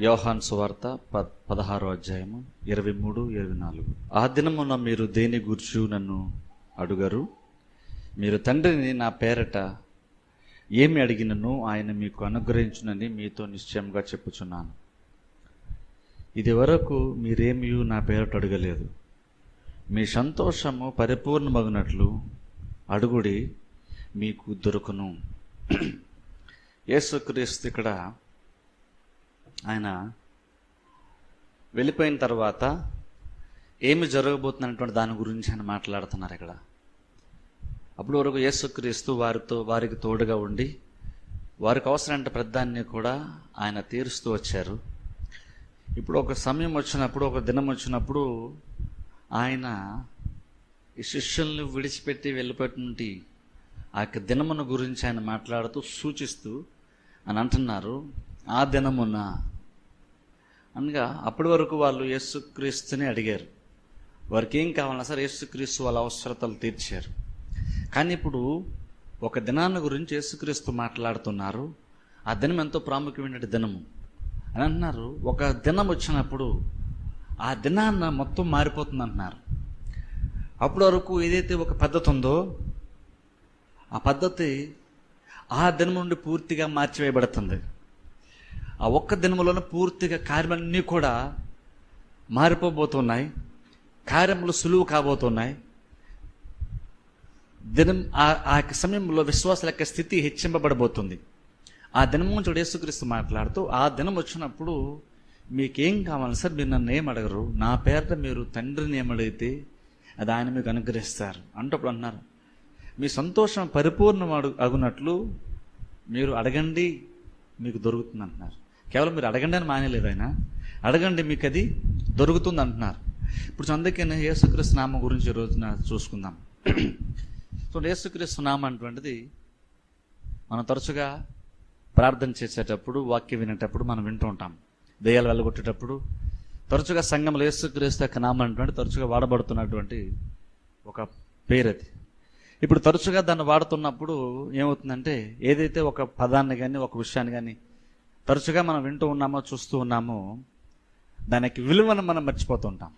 యోహాన్ సువార్త ప పదహారో అధ్యాయము ఇరవై మూడు ఇరవై నాలుగు. ఆ దినమున మీరు దేని గుర్చు నన్ను అడుగరు? మీరు తండ్రిని నా పేరట ఏమి అడిగినను ఆయన మీకు అనుగ్రహించునని మీతో నిశ్చయంగా చెప్పుచున్నాను. ఇది వరకు మీరేమీ నా పేరట అడగలేదు. మీ సంతోషము పరిపూర్ణమగినట్లు అడుగుడి మీకు దొరుకును. యేసుక్రీస్తు ఇక్కడ ఆయన వెళ్ళిపోయిన తర్వాత ఏమి జరగబోతున్నటువంటి దాని గురించి ఆయన మాట్లాడుతున్నారు ఇక్కడ. అప్పుడు వరకు యేసుక్రీస్తు వారితో వారికి తోడుగా ఉండి వారికి అవసరమైన ప్రధాన్ని కూడా ఆయన తీరుస్తూ వచ్చారు. ఇప్పుడు ఒక సమయం వచ్చినప్పుడు ఒక దినం వచ్చినప్పుడు ఆయన ఈ శిష్యుల్ని విడిచిపెట్టి వెళ్ళిపోయినటువంటి ఆ యొక్క దినమును గురించి ఆయన మాట్లాడుతూ సూచిస్తూ అని అంటున్నారు ఆ దినమున అనగా అప్పటి వరకు వాళ్ళు యేసుక్రీస్తుని అడిగారు. వారికి ఏం కావాలన్నా సరే యేసుక్రీస్తు వాళ్ళ అవసరతలు తీర్చారు. కానీ ఇప్పుడు ఒక దినాన్ని గురించి యేసుక్రీస్తు మాట్లాడుతున్నారు. ఆ దినం ఎంతో ప్రాముఖ్యమైన దినము. అని అంటున్నారు ఒక దినం వచ్చినప్పుడు ఆ దినాన్న మొత్తం మారిపోతుంది అంటున్నారు అప్పటి వరకు ఏదైతే ఒక పద్ధతి ఉందో ఆ పద్ధతి ఆ దినం నుండి పూర్తిగా మార్చివేయబడుతుంది. ఆ ఒక్క దినములోనే పూర్తిగా కార్యములన్నీ కూడా మారిపోబోతున్నాయి. కార్యములు సులువు కాబోతున్నాయి. దినం ఆ ఆ యొక్క సమయంలో విశ్వాసాల యొక్క స్థితి హెచ్చింపబడబోతుంది. ఆ దినము చూడు యేసుక్రీస్తు మాట్లాడుతూ ఆ దినం వచ్చినప్పుడు మీకేం కావాలి సార్? మీరు నన్ను ఏం అడగరు? నా పేరిట మీరు తండ్రిని ఏమడిగితే అది ఆయన మీకు అనుగ్రహిస్తారు. అంటప్పుడు అన్నారు మీ సంతోషం పరిపూర్ణం అడు అగునట్లు మీరు అడగండి మీకు దొరుకుతుంది అంటున్నారు. కేవలం మీరు అడగండి అని మానేలేదు ఆయన. అడగండి మీకు అది దొరుకుతుంది అంటున్నారు. ఇప్పుడు అందుకనే యేసుక్రీస్తు నామం గురించి ఈ రోజున చూసుకుందాం. సో యేసుక్రీస్తు నామం అటువంటిది మనం తరచుగా ప్రార్థన చేసేటప్పుడు వాక్యం వినేటప్పుడు మనం వింటూ ఉంటాం. దయ్యాలు వెళ్ళగొట్టేటప్పుడు తరచుగా సంఘంలో యేసుక్రీస్తు యొక్క నామం అటువంటి తరచుగా వాడబడుతున్నటువంటి ఒక పేరు అది ఇప్పుడు తరచుగా దాన్ని వాడుతున్నప్పుడు ఏమవుతుందంటే ఏదైతే ఒక పదాన్ని కానీ ఒక విషయాన్ని కానీ తరచుగా మనం వింటూ ఉన్నామో చూస్తూ ఉన్నామో దానికి విలువను మనం మర్చిపోతుంటాం.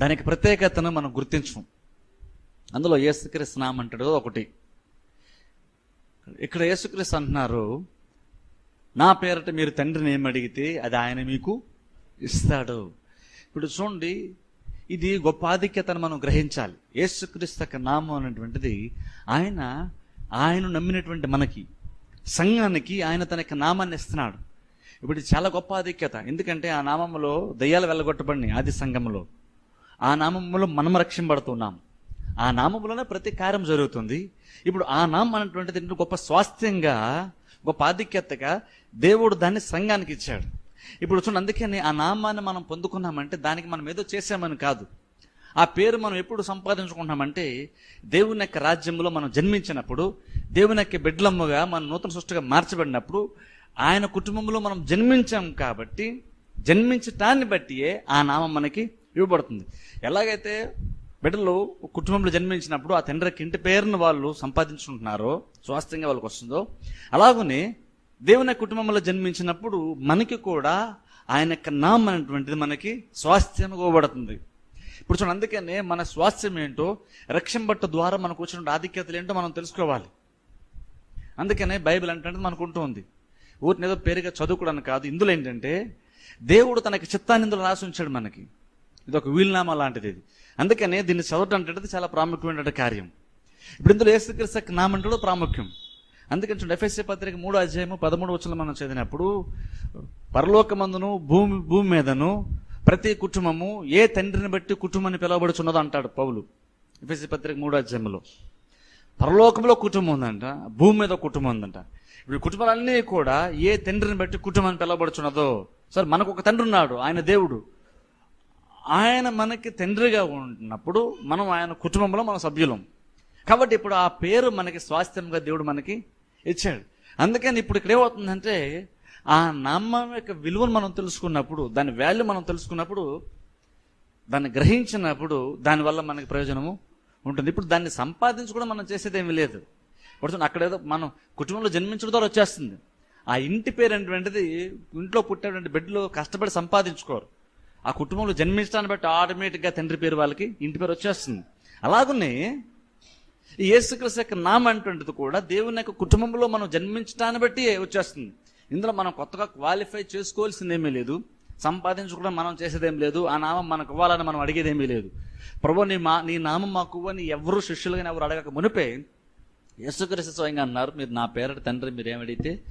దానికి ప్రత్యేకతను మనం గుర్తించం అందులో యేసుక్రీస్తు నామంటాడు ఒకటి. ఇక్కడ యేసుక్రీస్తు అంటున్నారు నా పేరట మీరు తండ్రిని ఏమి అడిగితే అది ఆయన మీకు ఇస్తాడు. ఇప్పుడు చూడండి ఇది గొప్ప ఆధిక్యతను మనం గ్రహించాలి. యేసుక్రీస్తు యొక్క నామం అనేటువంటిది ఆయన ఆయన నమ్మినటువంటి మనకి. సంఘానికి ఆయన తన యొక్క నామాన్ని ఇస్తున్నాడు. ఇప్పుడు చాలా గొప్ప ఆధిక్యత. ఎందుకంటే ఆ నామంలో దయ్యాలు వెళ్ళగొట్టబడి ఆది సంఘంలో ఆ నామంలో మనం రక్షింపడుతున్నాం ఆ నామంలోనే ప్రతి కార్యం జరుగుతుంది. ఇప్పుడు ఆ నామం అనేటువంటిది గొప్ప స్వాస్థ్యంగా గొప్ప ఆధిక్యతగా దేవుడు దాన్ని సంఘానికి ఇచ్చాడు. ఇప్పుడు చూడండి అందుకని ఆ నామాన్ని మనం పొందుకున్నామంటే దానికి మనం ఏదో చేసామని కాదు. ఆ పేరు మనం ఎప్పుడు సంపాదించుకుంటామంటే దేవుని యొక్క రాజ్యంలో మనం జన్మించినప్పుడు దేవుని యొక్క బిడ్డలమ్ముగా మనం నూతన సృష్టిగా మార్చబడినప్పుడు ఆయన కుటుంబంలో మనం జన్మించాం కాబట్టి జన్మించటాన్ని బట్టియే ఆ నామం మనకి ఇవ్వబడుతుంది. ఎలాగైతే బిడ్డలు కుటుంబంలో జన్మించినప్పుడు ఆ తండ్రికి ఇంటి పేరును వాళ్ళు సంపాదించుకుంటున్నారో స్వాస్థ్యంగా వాళ్ళకి వస్తుందో అలాగనే దేవుని కుటుంబంలో జన్మించినప్పుడు మనకి కూడా ఆయన యొక్క నామం అనేటువంటిది మనకి స్వాస్థ్యం ఇవ్వబడుతుంది. ఇప్పుడు చూడండి అందుకనే మన స్వాస్థ్యం ఏంటో రక్షంబట్ట ద్వారా మనకు వచ్చిన ఆధిక్యతలు ఏంటో మనం తెలుసుకోవాలి. అందుకనే బైబిల్ అంటే మనకు ఉంటుంది ఊరిని ఏదో పేరుగా చదువుకోవడానికి కాదు. ఇందులో ఏంటంటే దేవుడు తనకి చిత్తాన్ని ఇందులో రాసి ఉంచాడు మనకి. ఇది ఒక వీలునామా లాంటిది ఇది. అందుకనే దీన్ని చదవటం అంటే చాలా ప్రాముఖ్యమైన కార్యం. ఇప్పుడు ఇందులో ఏసుక్రీస్తు నామం కూడా ప్రాముఖ్యం. అందుకని చూడండి ఎఫ్ఎస్సీ పత్రిక మూడో అధ్యాయము పదమూడు వచ్చిన మనం చదివినప్పుడు పరలోకమందును భూమి భూమి మీదను ప్రతి కుటుంబము ఏ తండ్రిని బట్టి కుటుంబాన్ని పిలువబడుచున్నదో అంటాడు పౌలు. ఎఫ్ఎస్సి పత్రిక మూడో అధ్యాయంలో. పరలోకంలో కుటుంబం ఉందంట భూమి మీద కుటుంబం ఉందంట. ఇప్పుడు కుటుంబాలన్నీ కూడా ఏ తండ్రిని బట్టి కుటుంబాన్ని పిలవబడుచున్నదో. సరే మనకు ఒక తండ్రి ఉన్నాడు ఆయన దేవుడు. ఆయన మనకి తండ్రిగా ఉన్నప్పుడు మనం ఆయన కుటుంబంలో మన సభ్యులం. కాబట్టి ఇప్పుడు ఆ పేరు మనకి స్వాస్థ్యంగా దేవుడు మనకి ఇచ్చాడు. అందుకని ఇప్పుడు ఇక్కడ ఏమవుతుందంటే ఆ నామం యొక్క విలువను మనం తెలుసుకున్నప్పుడు దాని వాల్యూ మనం తెలుసుకున్నప్పుడు దాన్ని గ్రహించినప్పుడు దానివల్ల మనకి ప్రయోజనము ఉంటుంది. ఇప్పుడు దాన్ని సంపాదించుకోవడం మనం చేసేది ఏమీ లేదు. ఇప్పుడు అక్కడ ఏదో మనం కుటుంబంలో జన్మించడం ద్వారా వచ్చేస్తుంది. ఆ ఇంటి పేరు అనేటువంటిది ఇంట్లో పుట్టేటువంటి బిడ్డలు కష్టపడి సంపాదించుకోరు. ఆ కుటుంబంలో జన్మించడాన్ని బట్టి ఆటోమేటిక్గా తండ్రి పేరు వాళ్ళకి ఇంటి పేరు వచ్చేస్తుంది. అలాగనే ఈ యేసుక్రీస్తు యొక్క నామ అంటువంటిది కూడా దేవుని యొక్క కుటుంబంలో మనం జన్మించడాన్ని బట్టి వచ్చేస్తుంది. ఇందులో మనం కొత్తగా క్వాలిఫై చేసుకోవాల్సిందేమీ లేదు. సంపాదించుకోవడం మనం చేసేదేం లేదు. ఆ నామం మనకు ఇవ్వాలని మనం అడిగేదేమీ లేదు. ప్రభు నీ మా నీ నామం మాకు అని ఎవరు శిష్యులుగా ఎవరు అడగక మునిపే యేసుక్రీస్తు స్వయంగా అన్నారు మీరు నా పేరట తండ్రి మీరు ఏమడిగితే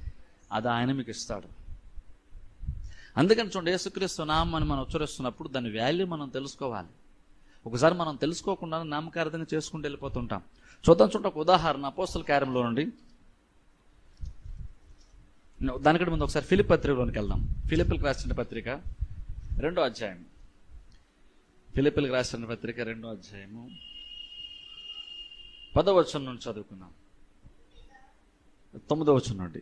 అది ఆయన మీకు ఇస్తాడు. అందుకని చూడండి యేసుక్రీస్తు నామాన్ని మనం ఉచ్చరిస్తున్నప్పుడు దాని వాల్యూ మనం తెలుసుకోవాలి. ఒకసారి మనం తెలుసుకోకుండా నామకార్థంగా చేసుకుంటూ వెళ్ళిపోతుంటాం. చూద్దాం చూడండి ఒక ఉదాహరణ అపోస్తల కార్యంలో నుండి. దానికంటే ముందు ఒకసారి ఫిలిప్ పత్రికలోనికి వెళ్దాం. ఫిలిపిల్కి రాసిన పత్రిక రెండో అధ్యాయం. ఫిలిపిల్కి రాసిన పత్రిక రెండో అధ్యాయము పదవచనం నుండి చదువుకుందాం. తొమ్మిదో వచ్చిన నుండి.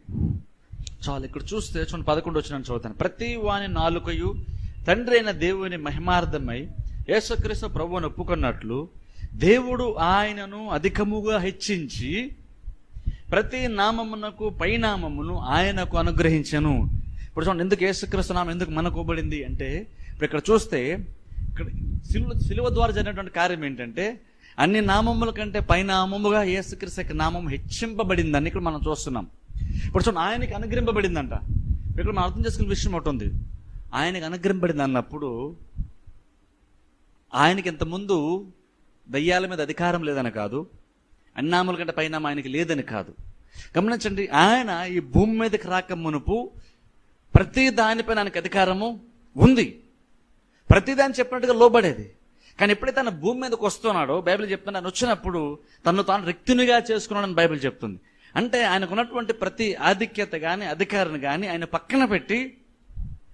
చాలు ఇక్కడ చూస్తే చూడండి పదకొండు వచ్చిన చదువుతాను. ప్రతి వాని నాలుకయు తండ్రి అయిన దేవుని మహిమార్థమై యేసుక్రీస్తు ప్రభువును ఒప్పుకున్నట్లు దేవుడు ఆయనను అధికముగా హెచ్చించి ప్రతి నామమునకు పైనామమును ఆయనకు అనుగ్రహించను. ఇప్పుడు చూడండి ఎందుకు యేసుక్రీస్తు నామం ఎందుకు మనకు అంటే ఇప్పుడు ఇక్కడ చూస్తే ఇక్కడ సిలువ సిలువ ద్వారా జరిగినటువంటి కార్యం ఏంటంటే అన్ని నామముల కంటే పైనామముగా యేసుక్రీస్తు యొక్క నామం హెచ్చింపబడిందని ఇక్కడ మనం చూస్తున్నాం. ఇప్పుడు చూడండి ఆయనకి అనుగ్రహింపబడిందంట. ఇక్కడ మనం అర్థం చేసుకునే విషయం ఒకటి ఉంది. ఆయనకి అనుగ్రహింపబడింది అన్నప్పుడు ఆయనకి ఇంతకుముందు దయ్యాల మీద అధికారం లేదని కాదు అన్నాముల కంటే పైన ఆయనకి లేదని కాదు. గమనించండి ఆయన ఈ భూమి మీదకి రాక మునుపు ప్రతి దానిపైన ఆయనకు అధికారము ఉంది. ప్రతిదాన్ని చెప్పినట్టుగా లోబడేది. కానీ ఎప్పుడైతే తన భూమి మీదకి వస్తున్నాడో బైబిల్ చెప్తుంది ఆయన వచ్చినప్పుడు తను తాను రిక్తునిగా చేసుకున్నాడని బైబిల్ చెప్తుంది. అంటే ఆయనకు ఉన్నటువంటి ప్రతి ఆధిక్యత కానీ అధికారాన్ని కానీ ఆయన పక్కన పెట్టి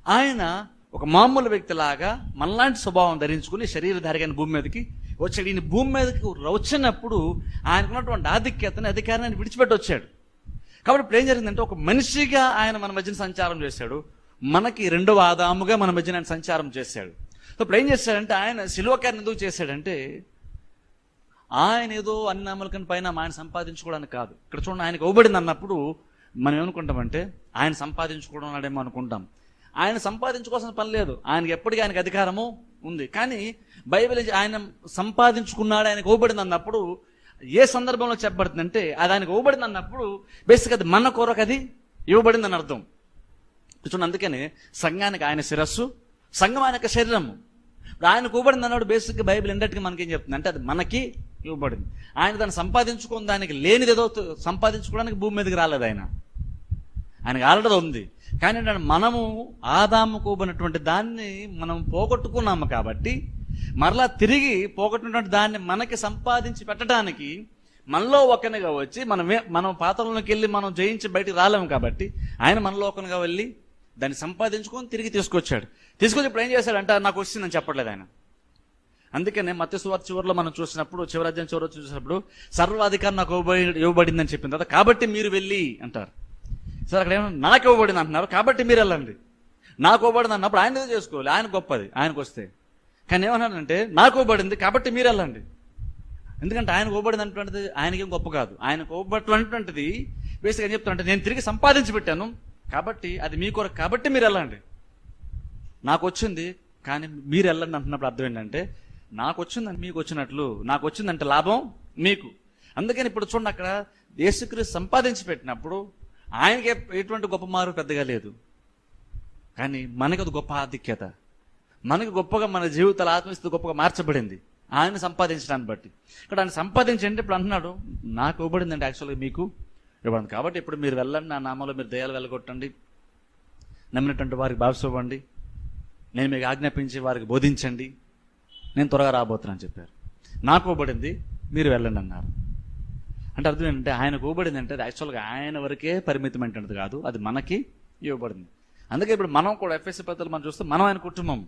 ఆయన ఒక మామూలు వ్యక్తిలాగా మనలాంటి స్వభావం ధరించుకుని శరీరధారిగా భూమి మీదకి వచ్చాడు. ఈయన భూమి మీదకి వచ్చినప్పుడు ఆయనకున్నటువంటి ఆధిక్యతని అధికారాన్ని విడిచిపెట్టి వచ్చాడు కాబట్టి ఇప్పుడు ఏం జరిగిందంటే ఒక మనిషిగా ఆయన మన మధ్యన సంచారం చేశాడు. మనకి రెండవ ఆదాముగా మన మధ్యన ఆయన సంచారం చేశాడు. సో ఇప్పుడు ఏం చేశాడంటే ఆయన శిలువకారిని ఎందుకు చేశాడంటే ఆయన ఏదో అన్ని అమలకని పైన ఆయన సంపాదించుకోవడానికి కాదు. ఇక్కడ చూడండి ఆయనకు ఇవ్వబడింది అన్నప్పుడు మనం ఏమనుకుంటామంటే ఆయన సంపాదించుకోవడం అన్నాడేమో అనుకుంటాం. ఆయన సంపాదించుకోవాల్సిన పని లేదు. ఆయనకి ఎప్పటికీ ఆయనకు అధికారము ఉంది. కానీ బైబిల్ ఆయన సంపాదించుకున్నాడు ఆయనకు ఇవ్వబడింది అన్నప్పుడు ఏ సందర్భంలో చెప్పబడుతుందంటే అది ఆయనకు ఇవ్వబడింది అన్నప్పుడు బేసిక్ అది మన కొరకు అది ఇవ్వబడింది అని అర్థం. చూడండి అందుకని సంఘానికి ఆయన శిరస్సు సంఘం ఆయన యొక్క శరీరము. ఇప్పుడు ఆయనకు ఇవ్వబడింది అన్నాడు బేసిక్ బైబిల్ ఎండటికి మనకేం చెప్తుంది అంటే అది మనకి ఇవ్వబడింది. ఆయన దాన్ని సంపాదించుకున్న దానికి లేనిది ఏదో సంపాదించుకోవడానికి భూమి మీదకి రాలేదు ఆయన. ఆయనకు ఆల్రెడీ ఉంది. కానీ మనము ఆదాముకోబడినటువంటి దాన్ని మనం పోగొట్టుకున్నాము కాబట్టి మరలా తిరిగి పోగొట్టినటువంటి దాన్ని మనకి సంపాదించి పెట్టడానికి మనలో ఒకనిగా వచ్చి మనం మనం పాత్రలోకి వెళ్ళి మనం జయించి బయటికి రాలేము కాబట్టి ఆయన మనలో ఒకనిగా వెళ్ళి దాన్ని సంపాదించుకొని తిరిగి తీసుకొచ్చాడు. తీసుకొచ్చి ఇప్పుడు ఏం చేశాడంటే? నాకు వచ్చిందని చెప్పట్లేదు ఆయన. అందుకనే మత్స్యవార్ చివరిలో మనం చూసినప్పుడు చివరాజ్యం చివరి చూసినప్పుడు సర్వాధికారం నాకు ఇవ్వబడి ఇవ్వబడిందని చెప్పిన తర్వాత కాబట్టి మీరు వెళ్ళి అంటారు. సార్ అక్కడ ఏమన్నా నాకు ఇవ్వబడింది అంటున్నారు. కాబట్టి మీరు వెళ్ళండి. నాకు ఇవ్వబడింది అన్నప్పుడు ఆయన ఏదో చేసుకోవాలి. ఆయన గొప్పది. ఆయనకు వస్తే. కానీ ఏమన్నాడంటే నాకు ఇవ్వబడింది కాబట్టి మీరు వెళ్ళండి. ఎందుకంటే ఆయన ఇవ్వబడింది అటువంటిది ఆయనకేం గొప్ప కాదు. ఆయన ఇవ్వబడినటువంటిది బేసిక్గా చెప్తానంటే నేను తిరిగి సంపాదించి పెట్టాను. కాబట్టి అది మీ కొరకు కాబట్టి మీరు వెళ్ళండి. నాకు వచ్చింది కానీ మీరు వెళ్ళండి అంటున్నప్పుడు అర్థం ఏంటంటే నాకు వచ్చిందని మీకు వచ్చినట్లు నాకు వచ్చిందంటే లాభం మీకు. అందుకని ఇప్పుడు చూడండి అక్కడ యేసుక్రీస్తు సంపాదించి పెట్టినప్పుడు ఆయనకి ఎటువంటి గొప్ప మారు పెద్దగా లేదు. కానీ మనకి అది గొప్ప ఆధిక్యత. మనకి గొప్పగా మన జీవితాల ఆత్మస్థితి గొప్పగా మార్చబడింది. ఆయన సంపాదించడాన్ని బట్టి. ఇక్కడ ఆయన సంపాదించండి ఇప్పుడు అంటున్నాడు. నాకు ఇవ్వబడిందండి యాక్చువల్గా మీకు ఇవ్వండి కాబట్టి ఇప్పుడు మీరు వెళ్ళండి నా నామంలో మీరు దయాలు వెళ్ళగొట్టండి నమ్మినటువంటి వారికి భావిస్తవ్వండి నేను మీకు ఆజ్ఞాపించి వారికి బోధించండి. నేను త్వరగా రాబోతున్నాను చెప్పారు. నాకు ఇవ్వబడింది మీరు వెళ్ళండి అన్నారు. అంటే అర్థం ఏంటంటే ఆయనకు ఇవ్వబడింది అంటే అది యాక్చువల్గా ఆయన వరకే పరిమితం ఏంటంటే కాదు. అది మనకి ఇవ్వబడింది. అందుకే ఇప్పుడు మనం కూడా ఎఫ్ఎస్సి పత్రాలు మనం చూస్తే మనం ఆయన కుటుంబం.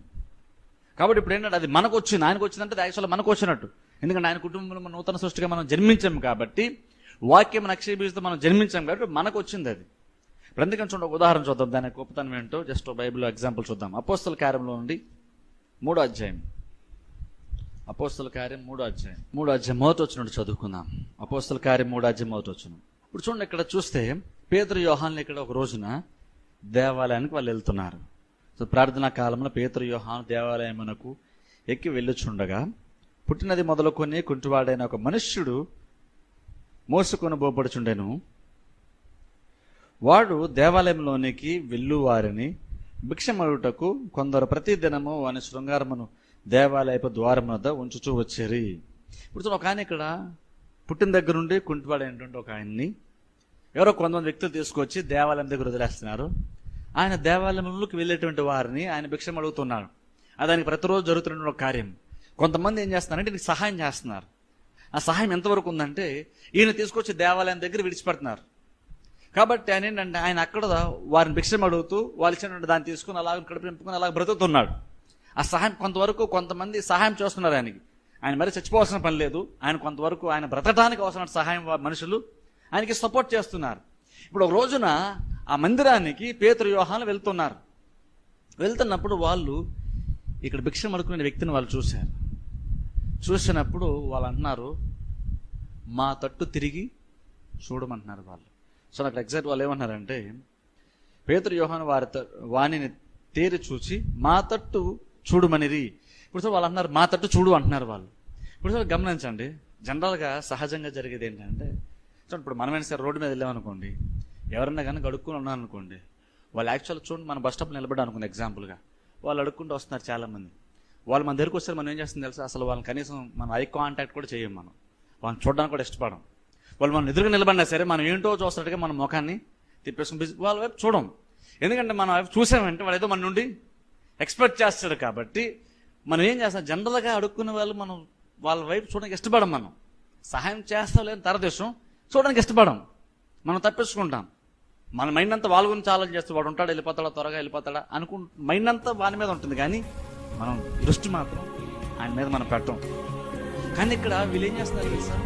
కాబట్టి ఇప్పుడు ఏంటంటే అది మనకు వచ్చింది. ఆయనకు వచ్చిందంటే అది యాక్చువల్గా మనకు వచ్చినట్టు. ఎందుకంటే ఆయన కుటుంబంలో మనం నూతన సృష్టిగా మనం జన్మించాం కాబట్టి వాక్యం నక్షేపిస్తూ మనం జన్మించాం కాబట్టి మనకు వచ్చింది అది. ఇప్పుడు ఎందుకని చూడండి ఒక ఉదాహరణ చూద్దాం. దాని గొప్పతనం ఏంటో జస్ట్ బైబిల్ ఎగ్జాంపుల్ చూద్దాం. అపోస్తల కార్యంలో నుండి మూడో అధ్యాయం. అపోస్తల కార్యం మూడో అధ్యాయం. మూడో అధ్యాయం మొదటి వచ్చినట్టు చదువుకుందాం. అపోస్తల కార్యం మూడో అధ్యాయం మొదటి వచ్చిన ఇప్పుడు చూడండి ఇక్కడ చూస్తే పేతురు యోహాన్లు ఇక్కడ ఒక రోజున దేవాలయానికి వాళ్ళు వెళ్తున్నారు. సో ప్రార్థనా కాలంలో పేతురు యోహాను దేవాలయమునకు ఎక్కి వెళ్ళుచుండగా పుట్టినది మొదలుకొని కుంటివాడైన ఒక మనుష్యుడు మోసుకొని బోపడుచుండెను వాడు దేవాలయంలోనికి వెళ్ళువారిని భిక్షమడుటకు కొందరు ప్రతిదినము వాని శృంగారమును దేవాలయపు ద్వారం వద్ద ఉంచుచూ వచ్చేరి. ఇప్పుడు ఒక ఆయన ఇక్కడ పుట్టిన దగ్గర నుండి కుంటివాడైనటువంటి ఒక ఆయన్ని ఎవరో కొంతమంది వ్యక్తులు తీసుకొచ్చి దేవాలయం దగ్గర వదిలేస్తున్నారు. ఆయన దేవాలయంలోకి వెళ్ళేటువంటి వారిని ఆయన భిక్షం అడుగుతున్నాడు అది ఆయనకి ప్రతిరోజు జరుగుతున్న ఒక కార్యం. కొంతమంది ఏం చేస్తున్నారంటే నీకు సహాయం చేస్తున్నారు. ఆ సహాయం ఎంతవరకు ఉందంటే ఈయన తీసుకొచ్చి దేవాలయం దగ్గర విడిచిపెడుతున్నారు. కాబట్టి ఆయన ఏంటంటే ఆయన అక్కడ వారిని భిక్షం అడుగుతూ వాళ్ళు ఇచ్చినటువంటి దాన్ని తీసుకుని అలాగ కడుపు నింపుకుని అలాగ బ్రతుకుతున్నాడు. ఆ సహాయం కొంతవరకు కొంతమంది సహాయం చేస్తున్నారు ఆయనకి. ఆయన మరి చచ్చిపోవాల్సిన పని లేదు. ఆయన కొంతవరకు ఆయన బ్రతకడానికి అవసరమైన సహాయం వా- మనుషులు ఆయనకి సపోర్ట్ చేస్తున్నారు. ఇప్పుడు ఒక రోజున ఆ మందిరానికి పేతురు వ్యూహాలు వెళ్తున్నారు. వెళ్తున్నప్పుడు వాళ్ళు ఇక్కడ భిక్షం అడుకునే వ్యక్తిని వాళ్ళు చూశారు. చూసినప్పుడు వాళ్ళు అంటున్నారు మా తట్టు తిరిగి చూడమంటున్నారు వాళ్ళు. సో నాకు ఎగ్జాక్ట్ వాళ్ళు ఏమన్నారంటే పేతురు యోహాను వారి వాణిని తేరి చూసి మా తట్టు చూడమనిరి. ఇప్పుడు సార్ వాళ్ళు అన్నారు మా తట్టు చూడు అంటున్నారు వాళ్ళు. ఇప్పుడు సార్ గమనించండి జనరల్గా సహజంగా జరిగేది ఏంటంటే చూడండి ఇప్పుడు మనమైనా సరే రోడ్డు మీద వెళ్ళామనుకోండి ఎవరన్నా కానీ అడుక్కుని ఉన్నాం అనుకోండి వాళ్ళు యాక్చువల్ చూడండి మన బస్ స్టాప్ నిలబడి అనుకోండి ఎగ్జాంపుల్గా. వాళ్ళు అడుక్కుంటూ వస్తున్నారు చాలామంది. వాళ్ళు మన దగ్గరికి వస్తారు మనం ఏం చేస్తుంది తెలుసా? అసలు వాళ్ళని కనీసం మనం ఐ కాంటాక్ట్ కూడా చేయం మనం. వాళ్ళని చూడడానికి కూడా ఇష్టపడం వాళ్ళు మనం ఎదురుగా నిలబడినా సరే మనం ఏంటో చూస్తున్నట్టుగా మన ముఖాన్ని తిప్పేసుకుని బిజీ- వాళ్ళ వైపు చూడం ఎందుకంటే మనం వైపు చూసామంటే వాళ్ళు ఏదో మన నుండి ఎక్స్పెక్ట్ చేస్తాడు కాబట్టి మనం ఏం చేస్తాం? జనరల్గా అడుక్కునే వాళ్ళు మనం వాళ్ళ వైపు చూడడానికి ఇష్టపడం మనం. సహాయం చేస్తాం లేని తరదేశం చూడడానికి ఇష్టపడం. మనం తప్పించుకుంటాం. మన మైండ్ అంతా వాళ్ళ గురించి ఆలోచన చేస్తే వాడు ఉంటాడు వెళ్ళిపోతాడా త్వరగా వెళ్ళిపోతాడా అనుకు మైండ్ అంతా వాని మీద ఉంటుంది కానీ మనం దృష్టి మాత్రం ఆయన మీద మనం పెట్టం. కానీ ఇక్కడ వీళ్ళు ఏం చేస్తున్నారు తెలుసా?